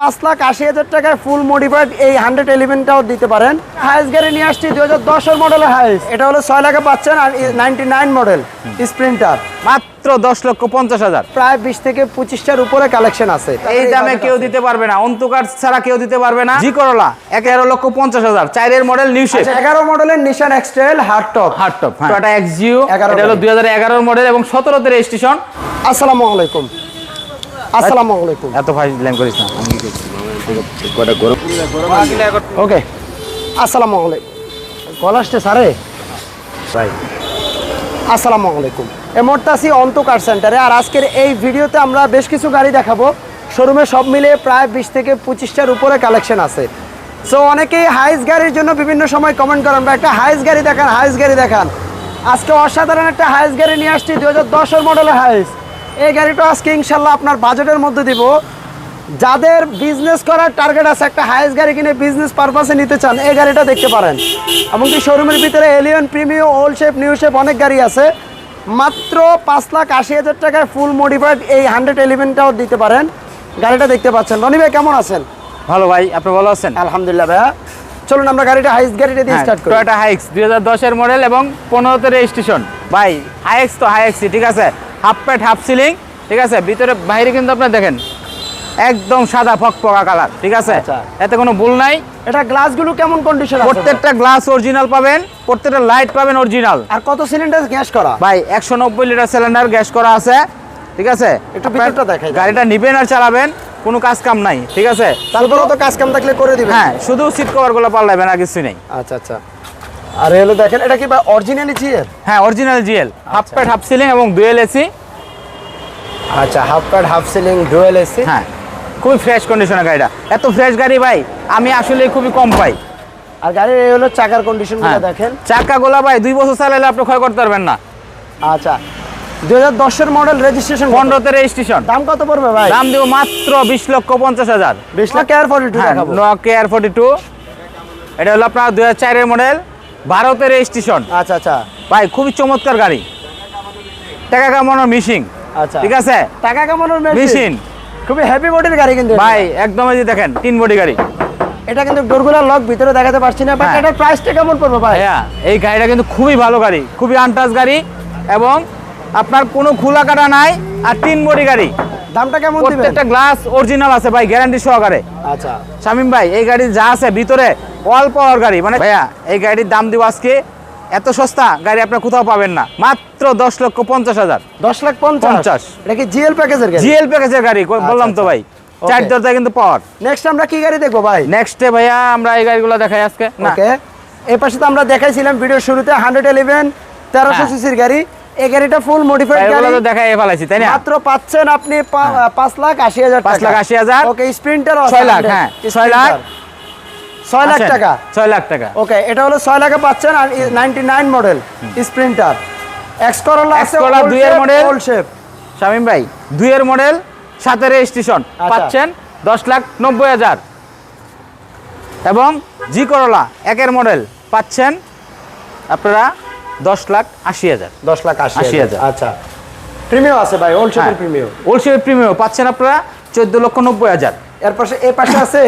পাঁচ লাখ আশি হাজার টাকায় ফুল মডিফাইড এই হান্ড্রেড এলিভেনটাও দিতে পারেন। হাইস গাড়ি নিয়ে আসছি দুই হাজার দশের মডেলের হাইস এটা হলো ছয় লাখে পাচ্ছেন আর নাইনটি নাইন মডেল স্প্রিন্টার মাত্র দশ লক্ষ পঞ্চাশ হাজার। প্রায় বিশ থেকে পঁচিশটার উপরে কালেকশন আছে। এই দামে কেউ দিতে পারবে না অন্তকার ছাড়া কেউ দিতে পারবে না। জি করলা এগারো লক্ষ পঞ্চাশ হাজার। চারের মডেল নিউ শেপ এগারো মডেলের Nissan Xtrail hard top hard top Toyota Axio 11 এটা হলো দুই হাজার এগারোর মডেল এবং সতেরোতে রেজিস্ট্রেশন আসসালামু আলাইকুম। আসসালামু আলাইকুম। এত করিস না। ওকে। আসসালামু আলাইকুম। কল আসছে স্যারে? আসসালামু আলাইকুম। অন্ত কার সেন্টারে। আর আজকের এই ভিডিওতে আমরা বেশ কিছু গাড়ি দেখাবো। শোরুমে সব মিলিয়ে প্রায় বিশ থেকে পঁচিশটার উপরে কালেকশন আছে। সো অনেকেই হাইস গাড়ির জন্য বিভিন্ন সময় কমেন্ট করেন বা একটা হাইস গাড়ি দেখান হাইস গাড়ি দেখান। আজকে অসাধারণ একটা হাইস গাড়ি নিয়ে আসছি দু হাজার দশের মডেলের হাইস। এই গাড়িটা আজকে ইনশাল্লাহ আপনার বাজেটের মধ্যে দিব। যাদের বিজনেস করার টার্গেট আছে একটা হাইস গাড়ি কিনে বিজনেস পারপাসে নিতে চান এই গাড়িটা দেখতে পারেন। এমনকি শোরুমের ভিতরে Allion Premio old shape new shape অনেক গাড়ি আছে। মাত্র পাঁচ লাখ আশি হাজার টাকায় ফুল মডিফাইড এই হান্ড্রেড এলিভেনটাও দিতে পারেন। গাড়িটা দেখতে পাচ্ছেন। রনি ভাই কেমন আছেন? ভালো ভাই আপনি ভালো আছেন? আলহামদুলিল্লাহ ভাইয়া। চলুন আমরা গাড়িটা হাইস গাড়িটা দিয়ে স্টার্ট করি। টয়টা হাইক্স দুই হাজার দশের মডেল এবং পনেরোতে রেজিস্ট্রেশন ভাই হাইক্স তো হাইক্সই ঠিক আছে? হাফ প্যাট হাফ সিলিং ঠিক আছে? ভিতরে বাইরে কিন্তু আপনার দেখেন একদম সাদা ফক ফকফকা কালার ঠিক আছে? আচ্ছা। এতে কোনো ভুল নাই। এটা গ্লাসগুলো কেমন কন্ডিশন প্রত্যেকটা গ্লাস অরিজিনাল পাবেন প্রত্যেকটা লাইট পাবেন অরিজিনাল আর কত সিলিন্ডার গ্যাস করা? ভাই একশো নব্বই লিটার সিলিন্ডার গ্যাস করা আছে ঠিক আছে? একটু ভিতরটা দেখাই। গাড়িটা নিবেন আর চালাবেন কোনো কাজ কাম নাই ঠিক আছে? তারপরে তো কাজ কাম থাকলে করে দিবেন? হ্যাঁ শুধু সিট কভারগুলো পাল্লাবেন আর কিছু নেই। আচ্ছা আচ্ছা। আর এলো দেখেন এটা কি অরিজিনালি জিএর হ্যাঁ original GL half pad half ceiling এবং ডুয়েল এসি আচ্ছা half pad half ceiling dual AC হ্যাঁ খুবই ফ্রেশ কন্ডিশনের গাড়িটা। এত ফ্রেশ গাড়ি ভাই আমি আসলে খুবই কম পাই। আর গাড়ির এই হলো চাকার কন্ডিশন হ্যাঁ দেখেন। চাকা গোলা ভাই দুই বছর চালালে আপনি ক্ষয় করতে পারবেন না। আচ্ছা দুই হাজার দশের মডেল রেজিস্ট্রেশন পনেরোতে রেজিস্ট্রেশন দাম কত পড়বে ভাই? দাম দিব মাত্র বিশ লক্ষ পঞ্চাশ হাজার। বিশ লাখ এয়ার ফর্টি টু হ্যাঁ নোয়া আর ফোর্টি টু এটা হলো আপনার দুই হাজার চারের মডেল ভারতের রেজিস্ট্রেশন আচ্ছা আচ্ছা। ভাই খুবই চমৎকার গাড়ি। টাকা কামানোর মিশিং আচ্ছা। ঠিক আছে? টাকা কামানোর মেশিন মেশিন খুবই হেভি বডির গাড়ি কিন্তু ভাই একদম এই দেখেন তিন বডি গাড়ি। এটা কিন্তু ডোরগুলা লক ভিতরে দেখাতে পারছি না বাট হ্যাঁ। এটার প্রাইসটা কেমন পড়বে ভাই? হ্যাঁ এই গাড়িটা কিন্তু খুবই ভালো গাড়ি খুবই আনটাচ গাড়ি এবং আপনার কোনো খোলা কাটা নাই আর তিন বডি গাড়ি। দামটা কেমন দিবেন? প্রত্যেকটা গ্লাস অরিজিনাল আছে ভাই গ্যারান্টি সহকারে। আচ্ছা। শামিম ভাই এই গাড়ি যা আছে ভিতরে অল পাওয়ার গাড়ি। মানে ভাইয়া এই গাড়ির দাম দিব আজকে এত সস্তা গাড়ি আপনি কোথাও পাবেন না। মাত্র দশ লক্ষ পঞ্চাশ হাজার। দশ লাখ পঞ্চাশ। এটা কি জিএল প্যাকেজের গাড়ি? জিএল প্যাকেজের গাড়ি বললাম তো আচ্ছা। ভাই। চার দরজা কিন্তু পাওয়ার নেক্সট আমরা কি গাড়ি দেখব ভাই? নেক্সটে ভাইয়া আমরা এই গাড়িগুলো দেখাই আজকে। না। এই পাশে তো আমরা দেখাইছিলাম ভিডিওর শুরুতে হান্ড্রেড ইলেভেন তেরোশো হ্যাঁ। সিসির গাড়ি। এই গাড়িটা ফুল মডিফাইড গাড়ি। তো দেখাই ফেলাইছি তাই না? মাত্র পাচ্ছেন আপনি পা- পাঁচ লাখ আশি হাজার পাঁচ লাখ আশি হাজার। ওকে স্প্রিন্টার ছয় লাখ, হ্যাঁ, ছয় লাখ। ছয় লাখ টাকা। ছয় লাখ টাকা। ওকে এটা হলো ছয় লাখে পাচ্ছেন আর ninety nine model Sprinter. X Corolla X আছে Corolla দুইয়ের model। ওল্ড শেপ শামিম ভাই। দুইয়ের মডেল সাতের রেজিস্ট্রেশন আচ্ছা। পাচ্ছেন দশ লাখ নব্বই হাজার। এবং জি করলা একের মডেল পাচ্ছেন আপনারা দশ লাখ আশি হাজার। দশ লাখ আশি হাজার। আচ্ছা। প্রিমিয়াম আছে ভাই ওল্ড। শেপের প্রিমিয়াম ওলসেপের প্রিমিয়াম পাচ্ছেন আপনারা চোদ্দ লক্ষ নব্বই হাজার। এর পাশে এই পাশে আছে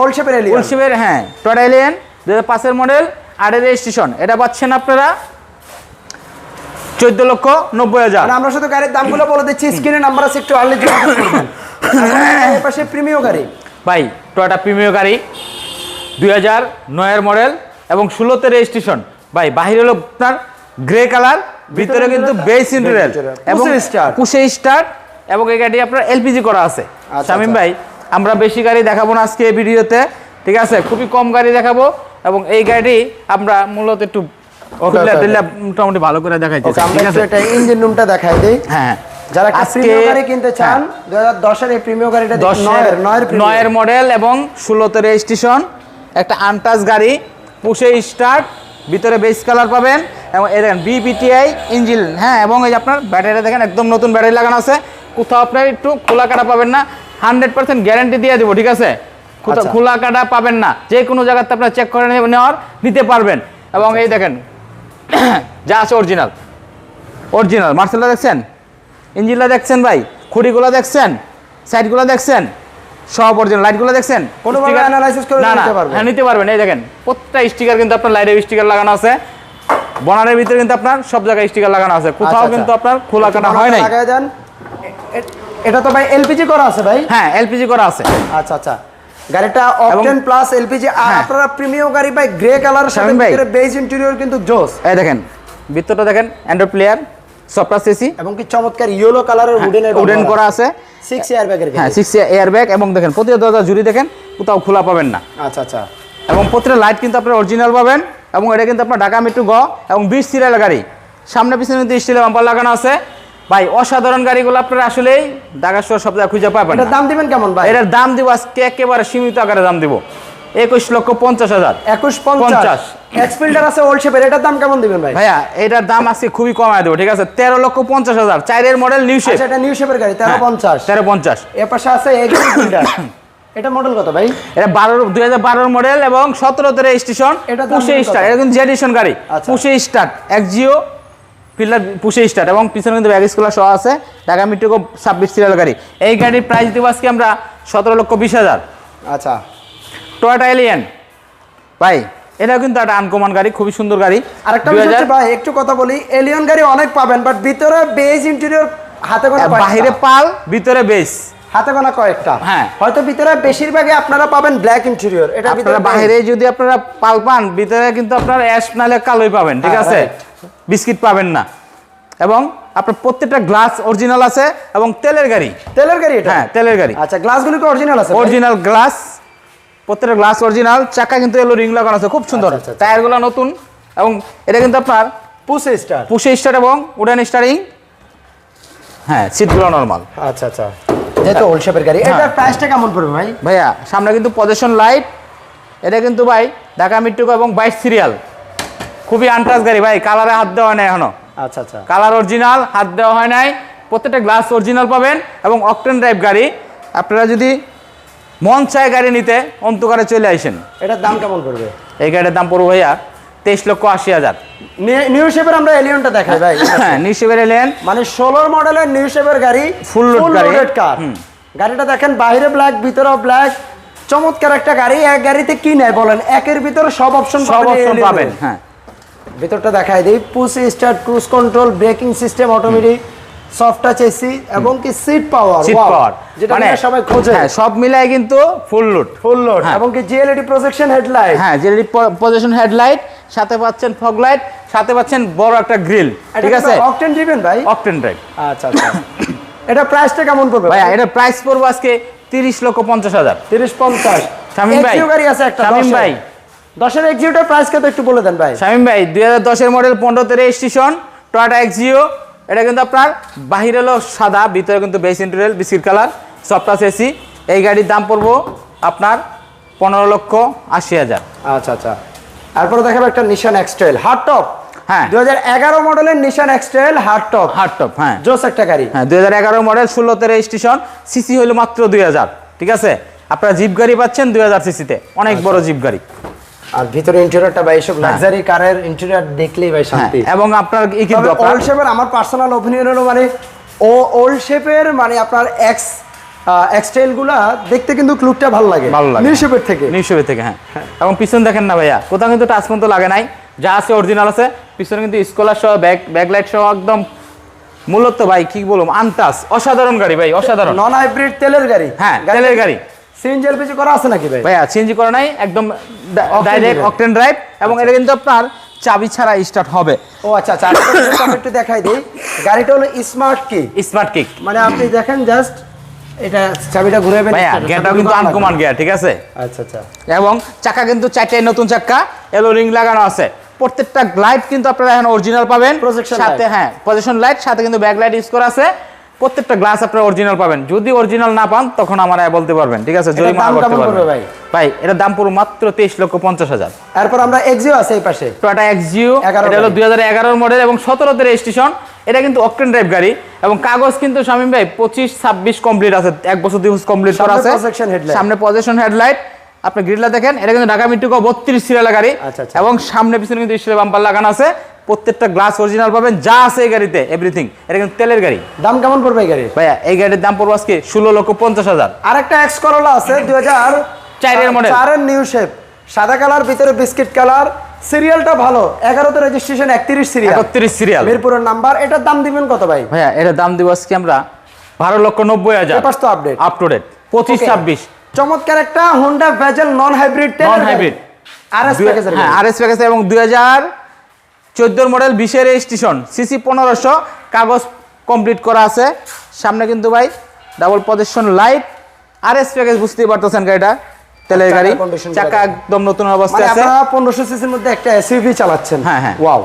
ওল্ড শেপের এলিয়ন ওলসেপের হ্যাঁ টয়টা এলিয়েন দু হাজার পাঁচের মডেল আটের রেজিস্ট্রেশন এটা পাচ্ছেন আপনারা চোদ্দ লক্ষ নব্বই হাজার। আমরা শুধু গাড়ির দামগুলো বলে দিচ্ছি স্ক্রিনে নাম্বার আছে একটু আর্লি করবেন। এই পাশে প্রিমিয়াম গাড়ি। ভাই টয়টা প্রিমিয় গাড়ি দুই হাজার নয়ের মডেল এবং ষোলোতে রেজিস্ট্রেশন ভাই বাহির হলো আপনার গ্রে কালার ভিতরে কিন্তু বেস ইন্টেরিয়াল। এবং start। পুষে স্টার্ট এবং এই গাড়ি আপনার এলপিজি করা আছে আচ্ছা, শামিম আচ্ছা। ভাই আমরা বেশি গাড়ি দেখাবো না আজকে এই ভিডিওতে ঠিক আছে খুবই কম গাড়ি দেখাবো এবং এই গাড়ি আমরা মূলত একটু মোটামুটি ভালো করে আমরা ঠিক আছে এটা ইঞ্জিন রুমটা দেখাই দিই হ্যাঁ যারা আজকে গাড়ি কিনতে চান হ্যাঁ। দু হাজার দশের এই প্রিমিয়াম গাড়িটা দেখুন, দশের নয়ের নয়ের নয়ের নয়ের মডেল এবং ষোলোতে রেজিস্ট্রেশন একটা আনটাচ গাড়ি পুষে স্টার্ট ভিতরে বেস কালার পাবেন এবং এই দেখেন বিপিটিআই ইঞ্জিন হ্যাঁ এবং এই যে আপনার ব্যাটারি দেখেন একদম নতুন ব্যাটারি লাগানো আছে। কোথাও আপনার একটু খোলা কাটা পাবেন না হান্ড্রেড পার্সেন্ট গ্যারান্টি দিয়ে দেবো ঠিক আছে? কোথাও আচ্ছা। খোলা কাটা পাবেন না যে কোনো জায়গাতে আপনার চেক করে নেওয়ার নিতে পারবেন। এবং এই দেখেন যা আছে অরিজিনাল অরিজিনাল মার্সেলটা দেখছেন? ইঞ্জিনটা দেখছেন ভাই? খুঁড়িগুলো দেখছেন? সাইডগুলো দেখছেন? সব অরিজিনাল লাইটগুলো দেখছেন? কোনোভাবে Sticker- analysis করে না, না, নিতে পারবেন। হ্যাঁ নিতে পারবেন। এই দেখেন প্রত্যেকটা স্টিকার কিন্তু আপনার লাইটের স্টিকার লাগানো আছে। বনারের ভিতরে কিন্তু আপনার সব জায়গায় স্টিকার লাগানো আছে। কোথাও আচ্ছা, কিন্তু আচ্ছা। আপনার খোলা কাটা হয় নাই। দেন। এটা তো ভাই এলপিজি করা আছে ভাই? হ্যাঁ এলপিজি করা আছে। আচ্ছা আচ্ছা। গাড়িটা অকটেন প্লাস এলপিজি আর। আপনারা প্রিমিয়াম গাড়ি ভাই গ্রে কালারের সাথে বেজ ইন্টেরিয়র কিন্তু জোস। এই দেখেন ভিতরটা দেখেন অ্যান্ড্রয়েড প্লেয়ার সফটওয়্যার সিসি এবং কি চমৎকার ইয়েলো কালারের উডেনের উডেন করা আছে। সিক্স ইয়ার ব্যাগের হ্যাঁ সিক্স এয়ার ব্যাগ এবং দেখেন প্রতিটা দরজা জুড়ি দেখেন কোথাও খোলা পাবেন না। আচ্ছা আচ্ছা। এবং প্রতিটা লাইট কিন্তু আপনার অরিজিনাল পাবেন এবং এটা কিন্তু আপনার ঢাকা মেট্রো গ এবং বিশ সিরিয়াল গাড়ি। সামনে পিছনে কিন্তু স্টিলের বাম্পার লাগানো আছে। ভাই অসাধারণ গাড়িগুলো আপনারা আসলেই ঢাকা শহর সব জায়গায় খুঁজে পাবেন এটার দাম দিবেন কেমন ভাই? এটার দাম দিব আজকে একেবারে সীমিত আকারে দাম দিব। একুশ লক্ষ পঞ্চাশ হাজার। একুশ পঞ্চাশ। পঞ্চাশ। এক্সপিল্ডার আছে ওল্ড শেপের এটার দাম কেমন দিবেন ভাই? ভাইয়া এটার দাম আজকে খুবই কমায় দেবো ঠিক আছে? তেরো লক্ষ পঞ্চাশ হাজার চারের মডেল নিউ শেপ এটা নিউ শেপের গাড়ি তেরো পঞ্চাশ। তেরো পঞ্চাশ। এর পাশে আছে এক্সপিল্ডার এটা মডেল কত ভাই? এটা বারো দুই হাজার বারোর মডেল এবং সতেরোতে রেজিস্ট্রেশন এটার দাম পুষে কত? স্টার্ট এটা কিন্তু জেডিশন গাড়ি আচ্ছা। পুষে স্টার্ট এক জিও পিলার পুষে স্টার্ট এবং পিছনে কিন্তু ব্যাগ স্কুলার সহ আছে ঢাকা মিট্রিকো ছাব্বিশ সিরিয়াল গাড়ি। এই গাড়ির প্রাইস দেবো আজকে আমরা সতেরো লক্ষ বিশ হাজার। আচ্ছা। টয়টা এলিয়ান ভাই এটাও কিন্তু একটা আনকমন গাড়ি খুবই সুন্দর গাড়ি। আরেকটা 2000 বিষয় ভাই একটু কথা বলি এলিয়ন গাড়ি অনেক পাবেন বাট ভিতরে বেজ ইন্টেরিয়র হাতে গোনা। বাহিরে পাল ভিতরে বেস হাতে গোনা কয়েকটা। হ্যাঁ। হয়তো ভিতরে বেশিরভাগই আপনারা পাবেন ব্ল্যাক ইন্টেরিয়র এটা ভিতরে আপনারা বাইরে যদি আপনারা পাল পান ভিতরে কিন্তু আপনারা অ্যাশ নালে কালোই পাবেন ঠিক হ্যাঁ, আছে? বিস্কিট পাবেন না। এবং আপনার প্রত্যেকটা গ্লাস অরিজিনাল আছে এবং তেলের গাড়ি। তেলের গাড়ি এটা? হ্যাঁ তেলের গাড়ি। আচ্ছা গ্লাসগুলো কি অরিজিনাল আছে অরিজিনাল গ্লাস প্রত্যেকটা গ্লাস অরিজিনাল চাকা কিন্তু এলো রিং লাগানো আছে খুব সুন্দর। আচ্ছা, আচ্ছা, আচ্ছা। টায়ারগুলো নতুন এবং এটা কিন্তু আপনার পুসে স্টার পুষে স্টার এবং উডান স্টারিং হ্যাঁ সিটগুলো নর্মাল আচ্ছা আচ্ছা। যেহেতু ওল্ড শেপের গাড়ি। হ্যাঁ। এটার প্রাইসটা কেমন পড়বে ভাই? ভাইয়া সামনে কিন্তু পজিশন লাইট এটা কিন্তু ভাই ঢাকা মিট্টুকো এবং বাইশ সিরিয়াল খুবই আনটাস গাড়ি ভাই কালারে হাত দেওয়া হয় না এখনও। আচ্ছা আচ্ছা। কালার অরিজিনাল হাত দেওয়া হয় নাই। প্রত্যেকটা গ্লাস অরিজিনাল পাবেন এবং অকটেন ড্রাইভ গাড়ি। আপনারা যদি মন চায় গাড়ি নিতে অন্তকারে চলে আসেন এটার দাম কেমন পড়বে? এই গাড়ির দাম পড়ব ভাইয়া তেইশ লক্ষ আশি হাজার। নিউ শেপের আমরা এলিয়নটা দেখাই ভাই। হ্যাঁ এলেন মানে ষোলোর মডেলের নিউ শেপের গাড়ি কার গাড়িটা দেখেন বাইরে ব্ল্যাক ভিতরেও ব্ল্যাক চমৎকার একটা গাড়ি এক গাড়িতে কি নেয় বলেন? একের ভিতরে সব অপশন সব অপশন পাবেন হ্যাঁ। ভিতরটা দেখাই দিই push start cruise control braking system automatic soft touch AC এবং কি সিট পাওয়ার সিট পাওয়ার যেটা কিনা সবাই খোঁজে। হ্যাঁ সব মিলাই কিন্তু ফুল লুট ফুল লোড। এবং কি জিএলইডি প্রজেকশন হেডলাইট হ্যাঁ যেটি পজিশন হেডলাইট সাথে পাচ্ছেন ফগ লাইট সাথে পাচ্ছেন বড় একটা গ্রিল ঠিক আছে? অকটেন দিবেন ভাই? অকটেন ড্রাইভ আচ্ছা আচ্ছা। এটা প্রাইসটা কেমন পড়বে ভাইয়া এটা প্রাইস পড়ব আজকে তিরিশ লক্ষ পঞ্চাশ হাজার। তিরিশ পঞ্চাশ। শামীম ভাই। গাড়ি আছে একটা শামীম। ভাই। দশের এক্সিউটার প্রাইস কত একটু বলে দেন ভাই। শামিম ভাই দুই হাজার দশের মডেল পনেরোতে রেজিস্ট্রেশন টয়টা এক্সিও এটা কিন্তু আপনার বাহিরে হলো সাদা ভিতরে কিন্তু base interior biscuit colour সফটাস AC এই গাড়ির দাম পড়ব আপনার পনেরো লক্ষ আশি হাজার। আচ্ছা আচ্ছা। তারপরে দেখাবো একটা নিশান এক্সটেল হার্ড টপ হ্যাঁ। দু হাজার এগারো মডেলের Nissan hard top hard top হ্যাঁ। জোস একটা গাড়ি। হ্যাঁ হাজার মডেল ষোলোতে রেজিস্ট্রেশন সিসি হলো মাত্র দুই হাজার ঠিক আছে? আপনারা জিপ গাড়ি পাচ্ছেন দুই হাজার সিসিতে অনেক বড় জিপ গাড়ি। আর ভিতরে ইন্টেরিয়রটা ভাই এসব লাক্সারি কারের ইন্টেরিয়র দেখলেই ভাই হ্যাঁ শান্তি। এবং আপনার ই কিন্তু ওল্ড শেপের আমার পার্সোনাল ওপিনিয়ন হলো মানে ও ওল্ড শেপের মানে আপনার এক্স দেখতে কিন্তু লুকটা ভালো লাগে। ভালো লাগে। নিউ শেপের থেকে। থেকে হ্যাঁ। এবং পিছন দেখেন না ভাইয়া কোথাও কিন্তু টাচ পর্যন্ত লাগে নাই। যা আছে অরিজিনাল আছে। পিছনে কিন্তু স্কলার সহ ব্যাক ব্যাকলাইট সহ একদম মূলত ভাই কি বলব আনটাস অসাধারণ গাড়ি ভাই অসাধারণ। নন হাইব্রিড তেলের গাড়ি। হ্যাঁ, তেলের গাড়ি। সিএনজি এলপিজি করা আছে নাকি ভাই? ভাইয়া চেঞ্জ করা নাই একদম ডাইরেক্ট অকটেন ড্রাইভ এবং এটা কিন্তু আপনার চাবি ছাড়া স্টার্ট হবে। ও আচ্ছা আচ্ছা একটু দেখাই দিই। গাড়িটা হলো স্মার্ট কি স্মার্ট কিক মানে আপনি দেখেন জাস্ট এটা চাবিটা ঘুরাবেন ভাইয়া গিয়ারটাও কিন্তু আনকমান। গিয়ার ঠিক আছে? আচ্ছা আচ্ছা। এবং চাকা কিন্তু চারটায় নতুন এলো রিং লাগানো আছে। প্রত্যেকটা লাইট কিন্তু আপনারা এখন অরিজিনাল পাবেন। সাথে হ্যাঁ পজিশন লাইট সাথে কিন্তু ব্যাক লাইট ইউজ করা আছে। প্রত্যেকটা গ্লাস আপনারা অরিজিনাল পাবেন। যদি অরিজিনাল না পান তখন আমার বলতে পারবেন ঠিক আছে জরিমানা করতে পারবেন ভাই? ভাই এটার দাম পুরো মাত্র তেইশ লক্ষ পঞ্চাশ হাজার। এরপর আমরা এক্সিও আছে এই পাশে। টয়টা এক্সিও এটা হলো গাড়ি। দুই হাজার এগারোর মডেল এবং সতেরোতে রেজিস্ট্রেশন এটা কিন্তু অকটেন ড্রাইভ গাড়ি এবং কাগজ কিন্তু শামীম ভাই পঁচিশ ছাব্বিশ কমপ্লিট আছে। এক বছর দুই বছর কমপ্লিট করা আছে। সামনে পজিশন হেডলাইট আপনি গ্রিলটা দেখেন এটা কিন্তু ঢাকা মিটুকো বত্রিশ সিরিয়াল গাড়ি। আচ্ছা, আচ্ছা। এবং সামনে পিছনে কিন্তু স্টিলের বাম্পার লাগানো আছে। প্রত্যেকটা গ্লাস অরিজিনাল পাবেন যা আছে এই গাড়িতে এভরিথিং এটা কিন্তু তেলের গাড়ি। দাম কেমন পড়বে এই গাড়ির? ভাইয়া এই গাড়ির দাম পড়ব আজকে ষোলো লক্ষ পঞ্চাশ হাজার। আরেকটা এক্স করোলা আছে দুই হাজার চারের model। চারের নিউ শেপ সাদা কালার ভিতরে বিস্কিট কালার সিরিয়ালটা ভালো। এগারোতে রেজিস্ট্রেশন একত্রিশ সিরিয়াল একত্রিশ সিরিয়াল মিরপুরের নাম্বার এটার দাম দিবেন কত ভাই? ভাইয়া এটার দাম দিব আজকে আমরা বারো লক্ষ নব্বই হাজার। আপডেট আপ টু ডেট পঁচিশ ছাব্বিশ। চমৎকার একটা Honda Vezel non hybrid non hybrid R S প্যাকেজের হ্যাঁ আর এস প্যাকেজ এবং দুই হাজার চোদ্দোর মডেল বিশের রেজিস্ট্রেশন সিসি পনেরোশো কাগজ কমপ্লিট করা আছে। সামনে কিন্তু ভাই double position light RS package বুঝতেই পারতেছেন গাড়িটা। তেলের গাড়ি। চাকা একদম নতুন মানে অবস্থায় আছে। আপনারা পনেরোশো সিসির মধ্যে একটা এসইউভি চালাচ্ছেন। হ্যাঁ, হ্যাঁ। ওয়াও.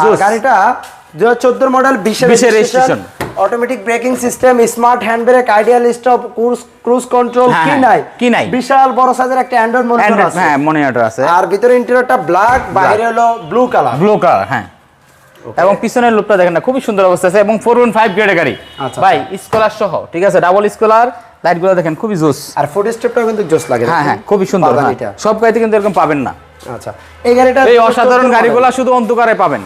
আর গাড়িটা দু হাজার চোদ্দোর মডেল বিশের 20 এর registration. Automatic braking system smart hand brake ideal stop cruise cruise control হ্যাঁ, কি হ্যাঁ, নাই? কি নাই? বিশাল বড় সাইজের একটা অ্যান্ড্রয়েড মনিটর আছে। হ্যাঁ মনিটর আছে। আর ভিতরে ইন্টেরিয়রটা ব্ল্যাক বাইরে হলো ব্লু কালার ব্লু কালার হ্যাঁ। এবং পিছনের লুকটা দেখেন না খুবই সুন্দর অবস্থা আছে এবং ফোর ওয়ান ফাইভ গ্রেডের গাড়ি। আচ্ছা, ভাই স্কলার সহ ঠিক আছে? ডাবল স্কলার লাইটগুলো দেখেন খুবই জোস। আর ফুড স্টেপটাও কিন্তু জোস লাগে হ্যাঁ হ্যাঁ খুবই সুন্দর হ্যাঁ। সব গাড়িতে কিন্তু এরকম পাবেন না। আচ্ছা এই গাড়িটা এই অসাধারণ গাড়িগুলো শুধু অন্ধকারে পাবেন।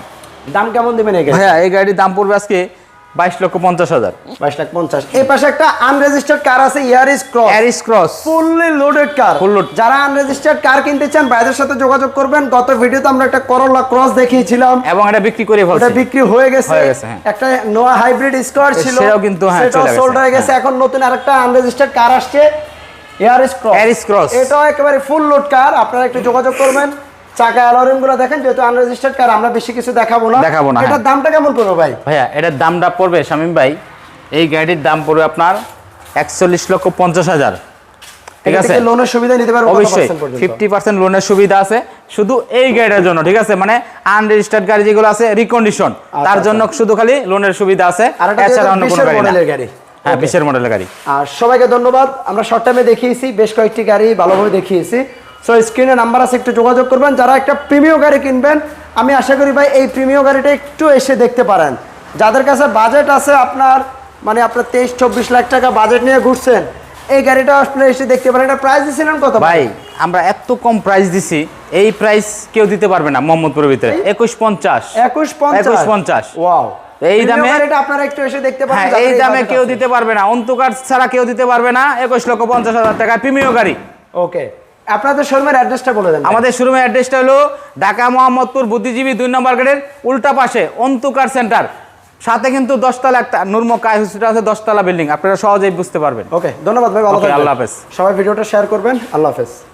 দাম কেমন দিবেন এই গাড়ি ভাইয়া এই গাড়ির দাম পড়বে আজকে বাইশ লক্ষ পঞ্চাশ হাজার। বাইশ লাখ পঞ্চাশ। এই পাশে একটা আনরেজিস্টার্ড কার আছে Yaris cross Yaris cross fully loaded car Full load। যারা আনরেজিস্টার্ড কার কিনতে চান ভাইদের সাথে যোগাযোগ করবেন। গত ভিডিওতে আমরা একটা করোলা ক্রস দেখিয়েছিলাম। এবং এটা বিক্রি করে ফেলছি। বিক্রি হয়ে গেছে। হয়ে হ্যাঁ। একটা নোয়া হাইব্রিড স্কোয়ার ছিল। সেটাও কিন্তু, হ্যাঁ, সেটাও সোল্ড হয়ে গেছে। এখন নতুন আরেকটা আনরেজিস্টার্ড কার আসছে ইয়ারিস ক্রস Yaris Cross। এটাও একেবারে ফুল লোড কার আপনারা একটু যোগাযোগ করবেন। চাকা গুলো দেখেন যেহেতু আনরেজিস্টার্ড কার আমরা বেশি কিছু দেখাবো না। দেখাবো না, এটার হ্যাঁ। দামটা কেমন পড়বে ভাই? ভাইয়া এটার দামটা পড়বে শামীম ভাই এই গাড়ির দাম পড়বে আপনার একচল্লিশ লক্ষ পঞ্চাশ হাজার। ঠিক আছে? লোনের সুবিধা নিতে পারব অবশ্যই ফিফটি পার্সেন্ট লোনের সুবিধা আছে। শুধু এই গাড়িটার জন্য ঠিক আছে? মানে আনরেজিস্টার্ড গাড়ি যেগুলো আছে রিকন্ডিশন তার আচ্ছা। জন্য শুধু খালি লোনের সুবিধা আছে। এছাড়া অন্য কোনো মডেলের গাড়ি হ্যাঁ বিশের মডেলের গাড়ি। আর সবাইকে ধন্যবাদ আমরা শর্ট টাইমে দেখিয়েছি বেশ কয়েকটি গাড়ি ভালোভাবে দেখিয়েছি। সো স্ক্রিনে নাম্বার আছে একটু যোগাযোগ করবেন। যারা একটা প্রিমিয় গাড়ি কিনবেন আমি আশা করি ভাই এই প্রিমিয় গাড়িটা একটু এসে দেখতে পারেন। যাদের কাছে বাজেট আছে আপনার মানে আপনার তেইশ চব্বিশ লাখ টাকা বাজেট নিয়ে ঘুরছেন এই গাড়িটা আসলে এসে দেখতে পারেন। এটা প্রাইস দিয়েছিলেন কত ভাই? আমরা এত কম প্রাইস দিছি এই প্রাইস কেউ দিতে পারবে না মোহাম্মদপুরের ভিতরে। একুশ পঞ্চাশ। একুশ পঞ্চাশ? একুশ পঞ্চাশ। ওয়াও এই দামে- আপনারা একটু এসে দেখতে পারেন হ্যাঁ এই দামে কেউ দিতে পারবে না। অন্তকার ছাড়া কেউ দিতে পারবে না। একুশ লক্ষ পঞ্চাশ হাজার টাকা প্রিমিয় গাড়ি। ওকে আপনাদের শোরুমের অ্যাড্রেসটা বলে দেন আমাদের শোরুমের অ্যাড্রেসটা হলো ঢাকা মোহাম্মদপুর বুদ্ধিজীবী দুই নম্বর গেটের উল্টা পাশে অন্তুকার সেন্টার। সাথে কিন্তু দশতলা একটা নুরমো কায় হসপিটাল আছে দশতলা বিল্ডিং। আপনারা সহজেই বুঝতে পারবেন। ওকে ধন্যবাদ ভাই ভালো আল্লাহ হাফেজ। সবাই ভিডিওটা শেয়ার করবেন আল্লাহ হাফেজ।